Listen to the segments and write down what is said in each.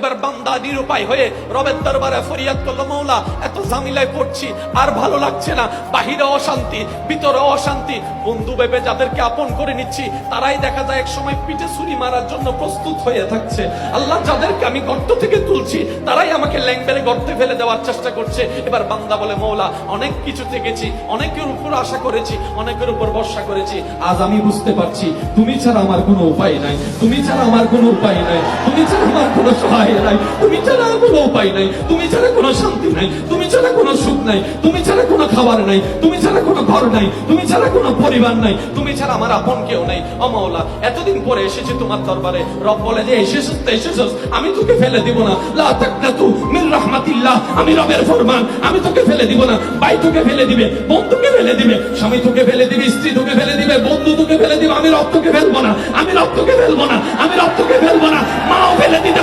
এবার বান্দা নিরুপায় হয়ে রবের দরবারে ফরিয়াদ করল, মৌলা, এত ঝামিলায় পড়ছি, আর ভালো লাগছে না। বাহিরে অশান্তি, ভিতরে অশান্তি। বন্ধু ভেবে যাদেরকে আপন করে নিচ্ছি, তারাই দেখা যায় এক সময় পিঠে ছুরি মারার জন্য প্রস্তুত হয়ে থাকছে। আল্লাহ যাদেরকে আমি গর্ত থেকে তুলছি, তারাই আমাকে ল্যাংবেরে গর্তে ফেলে দেওয়ার চেষ্টা করছে। এবার বান্দা বলে, মৌলা, অনেক কিছু থেকেছি, অনেকের উপর আশা করেছি, অনেকের উপর ভরসা করেছি। আজ আমি বুঝতে পারছি, তুমি ছাড়া আমার কোনো উপায় নাই, তুমি ছাড়া আমার কোনো উপায় নাই, তুমি ছাড়া আমার কোনো সহায় নাই। তুমি ছাড়া কোনো উপায় নাই। তুমি ছাড়া কোনো শান্তি নাই। তুমি ছাড়া কোনো সুখ নাই। তুমি ছাড়া কোনো খাবার নাই। তুমি ছাড়া কোনো ঘর নাই। তুমি ছাড়া কোনো পরিবার নাই। তুমি ছাড়া আমার আপন কেউ নাই। অমাওলা এতদিন পরে এসেছি তোমার দরবারে। রব বলে যে তো আমি তোকে ফেলে দিব না। লা মিন রাহমাতিল্লাহ। আমি রবের ফরমান। আমি তোকে ফেলে দিব না। ভাই তোকে ফেলে দিবে। ফেলে দিবে। স্বামী তোকে ফেলে দিবে। স্ত্রী তোকে ফেলে দিবে। বন্ধু তোকে ফেলে দিবে। আমি রব তোকে ফেলব না। আমি রব তোকে ফেলব না। আমি রব তোকে ফেলব না। মাও ফেলে দিতে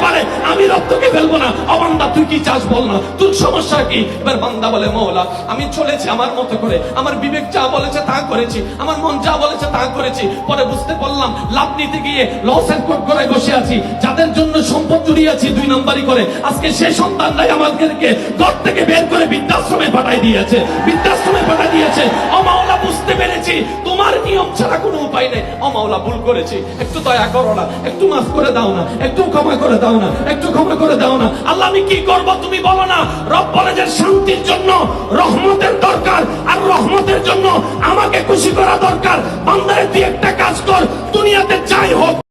আমি রব তোকে ফেলব না। অবান্দা, তুই কি চাস বল না? তোর সমস্যা কি? এবার বান্দা বলে মৌলা আমি চলেছি আমার মতো করে। আমার বিবেক যা বলেছে তা করেছি। আমার মন যা বলেছে তা করেছি। পরে বুঝতে পারলাম, লাভ নিতে গিয়ে লসের কোট করে বসে আছি। যাদের জন্য সম্পদ জুড়িয়েছি দুই নম্বরই করে। আজকে সে সন্তানরাই আমাদেরকে ঘর থেকে বের করে বৃদ্ধাশ্রমে পাঠাই দিয়েছে। বৃদ্ধাশ্রমে পাঠাই দিয়েছে। পেরেছি। তোমার নিয়ম ছাড়া কোনো উপায় নেই। অমাওলা ভুল করেছি। একটু দয়া করো না। একটু মাফ করে দাও না। একটু ক্ষমা করে দাও না। একটু ক্ষমা করে দাও না। আল্লাহ, আমি কি করব তুমি বলো না। রব বলে যে শান্তির জন্য রহমতের দরকার।